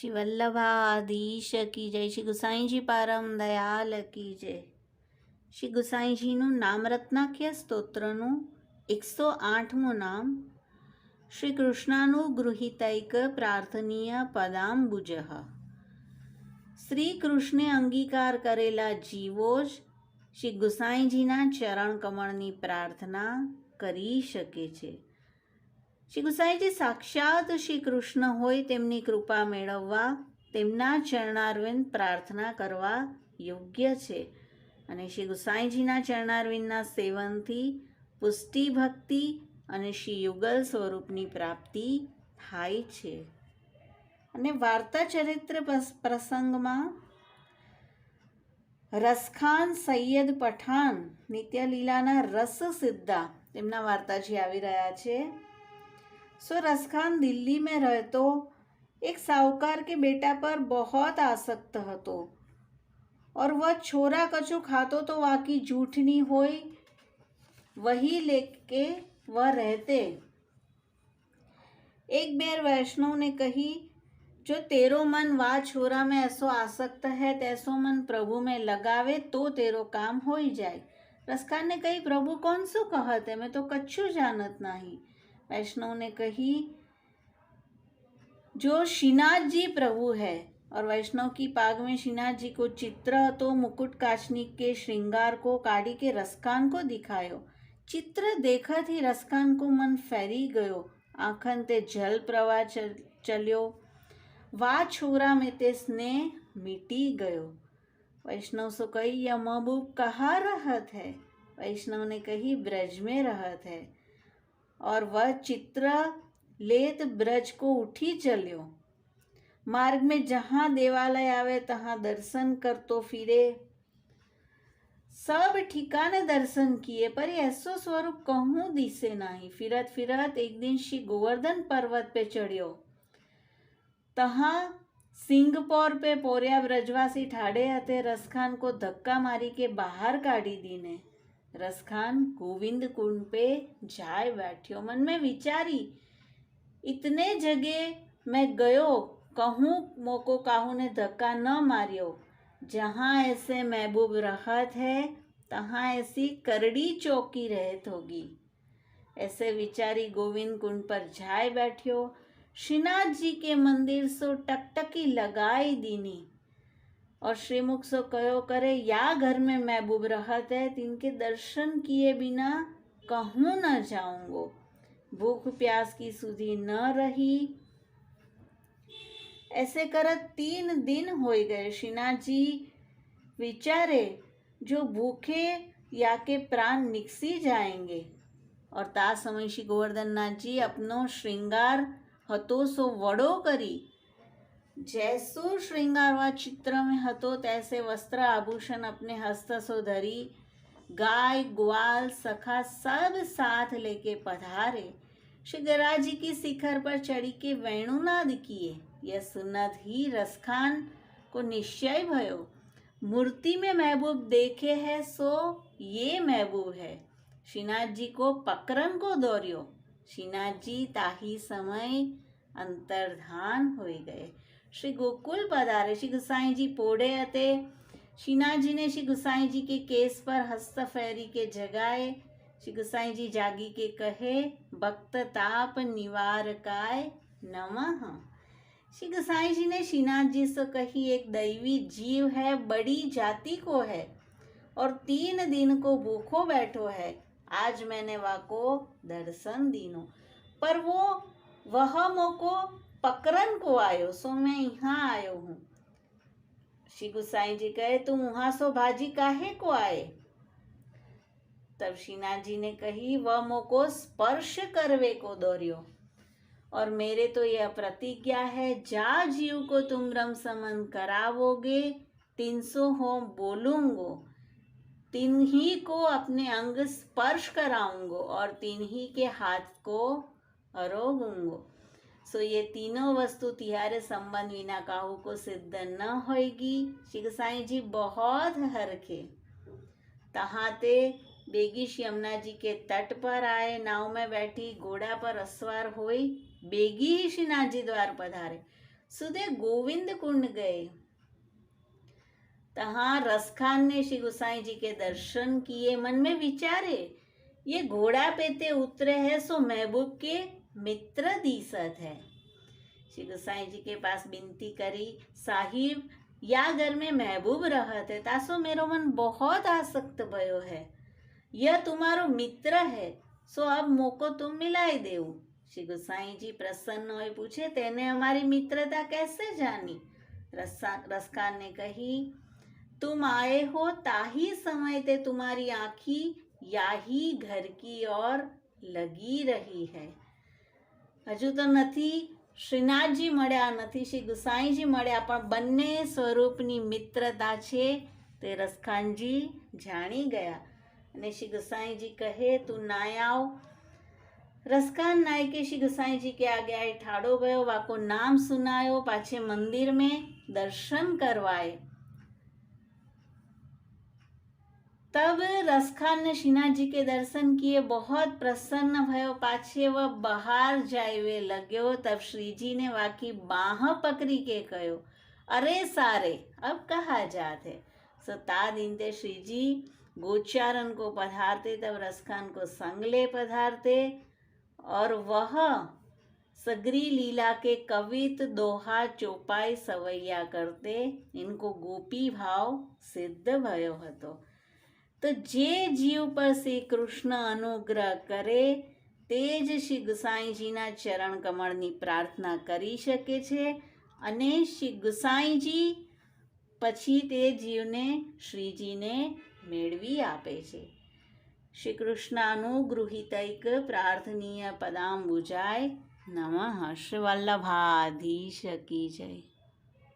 શ્રી વલ્લભાધીશ કી જય. શ્રી ગુસાઈજી પારમ દયાલ કી જય. શ્રી ગુસાઈજીનું નામરત્નાખ્ય સ્તોત્રનું? એકસો આઠમું નામ. શ્રી કૃષ્ણાનું ગૃહિતૈક પ્રાર્થનીય પદાંબુજ. શ્રી કૃષ્ણે અંગીકાર કરેલા જીવો જ શ્રી ગુસાઈજીના ચરણ કમળની પ્રાર્થના કરી શકે છે. શ્રી ગુસાઈજી સાક્ષાત શ્રી કૃષ્ણ હોય તેમની કૃપા મેળવવા, તેમના ચરણારવિંદ પ્રાર્થના કરવા યોગ્ય છે. અને શ્રી ગુસાઈજીના ચરણારવિંદના સેવનથી પુષ્ટિ ભક્તિ અને શ્રી યુગલ સ્વરૂપની પ્રાપ્તિ થાય છે. અને વાર્તા ચરિત્ર પ્રસંગમાં રસખાન સૈયદ પઠાણ નિત્યલીલાના રસ સિદ્ધા તેમના વાર્તાજી આવી રહ્યા છે. सो रसखान दिल्ली में रहतो एक साहूकार के बेटा पर बहुत आसक्त હતો और वह छोरा कछु खातो तो वाकी जूठनी होई, वही लेके वह रहते। एक बेर वैष्णव ने कही, जो तेरो मन वा छोरा में ऐसो आसक्त है, तैसो मन प्रभु में लगावे तो तेरो काम हो ही जाए। रसखान ने कही, प्रभु कौन सो कहत है? मैं तो कछु जानत नहीं। वैष्णव ने कही जो श्रीनाथ जी प्रभु है और वैष्णव की पाग में श्रीनाथ जी को चित्र तो मुकुट काशनी के श्रृंगार को काढ़ी के रसकान को दिखायो। चित्र देखत ही रसकान को मन फैरी गयो। आखन ते जल प्रवाह चल, चल्यो। वा छोरा में ते स्नेह मिटी गयो। वैष्णव सो कही यह महबूब कहाँ रहत है? वैष्णव ने कही ब्रज में रहत है। और वह चित्र लेत ब्रज को उठी चलियो। मार्ग में जहाँ देवालय आवे, तहाँ दर्शन कर तो फिरे। सब ठिकाने दर्शन किए, पर ऐसो स्वरूप कहूँ दिसे नहीं। फिरत फिरत एक दिन श्री गोवर्धन पर्वत पे चढ़ियो। तहाँ सिंगपोर पे पोरिया ब्रजवासी ठाड़े आते रसखान को धक्का मारी के बाहर काढ़ी दीने। रसखान, गोविंद कुंड पे जाए बैठ्यो मन में विचारी। इतने जगह मैं गयो, कहूँ मोको काहू ने धक्का न मारियो। जहाँ ऐसे महबूब रहत है, तहाँ ऐसी करड़ी चौकी रहत होगी। ऐसे विचारी गोविंद कुंड पर जाए बैठियो। श्रीनाथ जी के मंदिर सो टकटकी लगाई दीनी। और श्रीमुख सो कयो करे या घर में महबूब रहत है तिनके दर्शन किए बिना कहूँ न जाऊंगो भूख प्यास की सुधी न रही ऐसे करत तीन दिन हो गए श्रीनाथ जी विचारे जो भूखे या के प्राण निकसी जाएंगे और ता समय श्री गोवर्धन नाथ जी अपनो श्रृंगार હતો સો વડો કરી व चित्र में हतो तैसे वस्त्र आभूषण अपने हस्त सो धरी गाय, ग्वाल, सखा सब साथ लेके पधारे। श्री गराज जी की शिखर पर चढ़ी के वेणुनाद किए। यह सुनत ही रसखान को निश्चय भयो। मूर्ति में महबूब देखे है सो ये महबूब है। श्रीनाथ जी को पकरन को दौड़ियो श्रीनाथ जी ताही समय अंतरधान हो गए श्री गोकुल पधारे श्री गुसाई जी पोड़े अते शीना जी ने श्री गुसाई जी के केस पर हस्त फेरी के जगाए श्री गुसाई जी जागी के कहे भक्त ताप निवार काय नमः श्री गुसाई जी ने श्रीनाथ जी से कही एक दैवी जीव है बड़ी जाति को है और तीन दिन को भूखो बैठो है आज मैंने वाको दर्शन दीनो पर वो वह मोको पकड़न को आयो, सो मैं यहाँ आयो हूँ। श्री गुसाई जी कहे, तुम वहाँ सो भाजी काहे को आए? तब श्रीनाथ जी ने कही वह मोको स्पर्श करवे को दौड़ियो और मेरे तो यह प्रतिज्ञा है, जा जीव को तुम रम समन करावोगे तीन सौ हो बोलूंगो तीन ही को अपने अंग स्पर्श कराऊंगो, और तीन ही के हाथ को अरोगूंगो। सो ये तीनों वस्तु तिहारे संबंध विना काहू को सिद्ध न होगी श्री गोसाई जी बहुत हरखे। तहाते बेगिश यमुना जी के तट पर आए, नाव में बैठी, घोड़ा पर अस्वार हुई बेगी ही श्रीनाथ जी द्वार पधारे। सुधे गोविंद कुंड गए। तहाँ रसखान ने श्री गोसाई जी के दर्शन किए, मन में विचारे, ये घोड़ा पेते उतरे है, सो महबूब के मित्र दीसत है श्री गोसाई जी के पास विनती करी साहिब या घर में महबूब रहते तासो मेरो मन बहुत आसक्त भयो है यह तुम्हारो मित्र है सो अब मोको तुम मिलाई देऊ श्री गोसाई जी प्रसन्न हुए पूछे तेने हमारी मित्रता कैसे जानी रसकान ने कही तुम आए हो ताही समय ते तुम्हारी आंखी या ही घर की ओर લગી રહી હૈ હજુ તો નથી, શ્રીનાથજી મળ્યા નથી, શ્રી ગુસાઈજી મળ્યા, પણ બંને સ્વરૂપની મિત્રતા છે તે રસખાનજી જાણી ગયા. અને શ્રી ગુસાઈજી કહે, તું ના આવ. રસખાન નાયકે શ્રી ગુસાઈજી કે આગે ઠાડો ગયો વાકો નામ સુનાયો, પાછે મંદિરમાં દર્શન કરવાય. तब रसखान ने शीना जी के दर्शन किए, बहुत प्रसन्न भयो, पाछे वह बाहर जाए लग्यो तब श्री जी ने वाकी बाह पकड़ी के कहो, अरे सारे, अब कहा जाते सता दिन ते श्री जी गोचारण को पधारते, तब रसखान को संगले पधारते और वह सगरी लीला के कवित, दोहा, चौपाई, सवैया करते। इनको गोपी भाव सिद्ध भयो હતો તો જે જીવ પર શ્રી કૃષ્ણ અનુગ્રહ કરે, તે જ શ્રી ગુસાઈજીના ચરણ કમળની પ્રાર્થના કરી શકે છે અને શ્રી ગુસાઈજી પછી તે જીવને શ્રીજીને મેળવી આપે છે. શ્રી કૃષ્ણાનુગૃહિતૈક પ્રાર્થનીય પદાંબુજાય. નમઃ શ્રી વલ્લભાધીશ કી જય.